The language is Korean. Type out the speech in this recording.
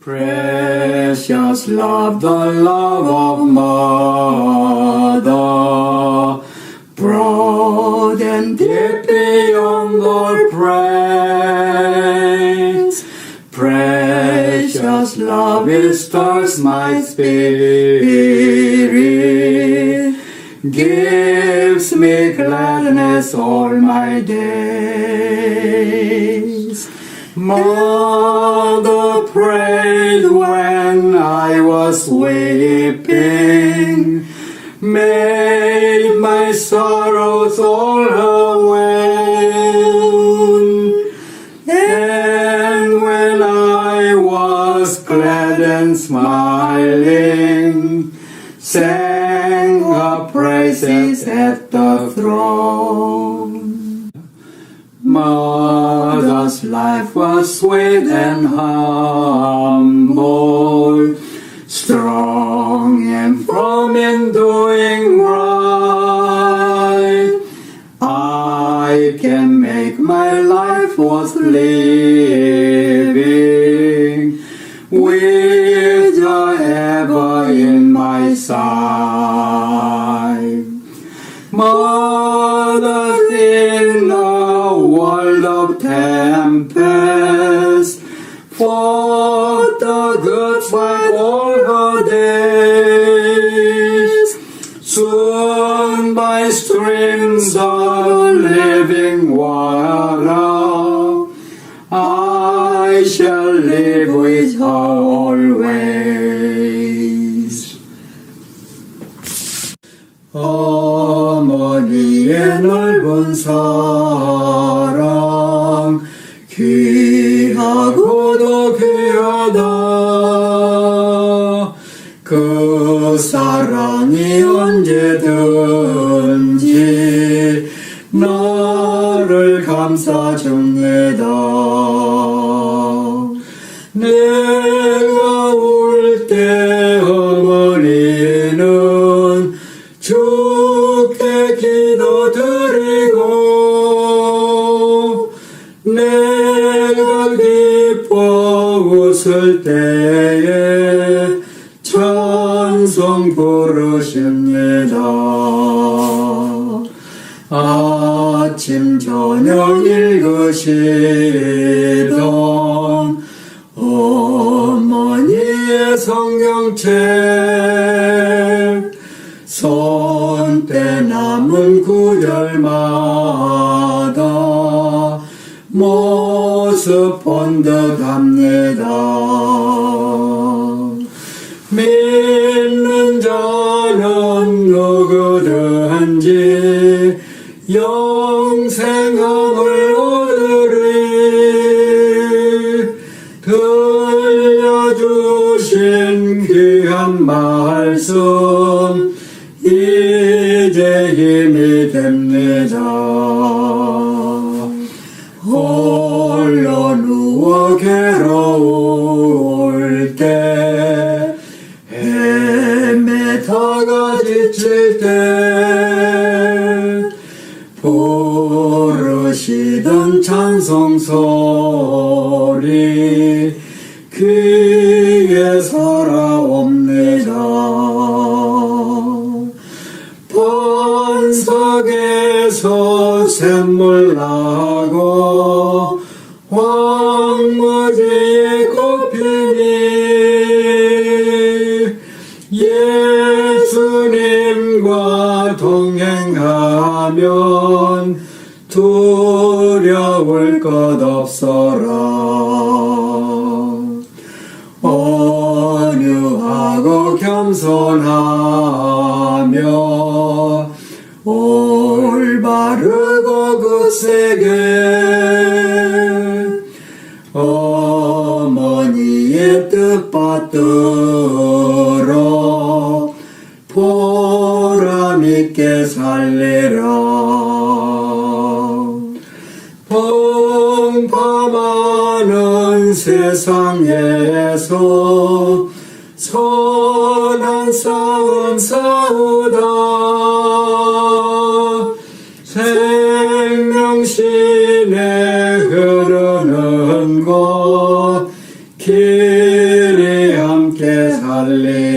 Precious love, the love of mother, broad and deep beyond all praise. Precious love, it stirs my spirit, gives me gladness all my days. Mother prayed when I was weeping, made my sorrows all her own. And when I was glad and smiling, sang her praises at the throne. Mother's life was sweet and humble, strong and firm in doing right. I can make my life worth living with her ever in my side. Past for the good fight all the days. Soon by streams of living water, I shall live with her always. Harmony in Albon's heart. 귀하고도 귀하다 그 사랑이 언제든지 나를 감싸줍니다. 내 웃을 때에 찬송 부르십니다. 아침 저녁 읽으시던 어머니의 성경책 손때 남은 구절마다 모습 본 듯 합니다. 믿는 자는 누구든지 영생함을 얻으리 들려주신 귀한 말씀 이제 힘이 됩니다 찬송 소리 귀에 살아옵니다. 번석에서 샘물 나고 두려울 것 없어라. 온유하고 겸손하며 올바르고 굳세게 어머니의 뜻 받들어 보람 있게 살리라 세상에서 선한 싸움 싸우다 생명신에 흐르는 것 길. 영원히 함께 살리라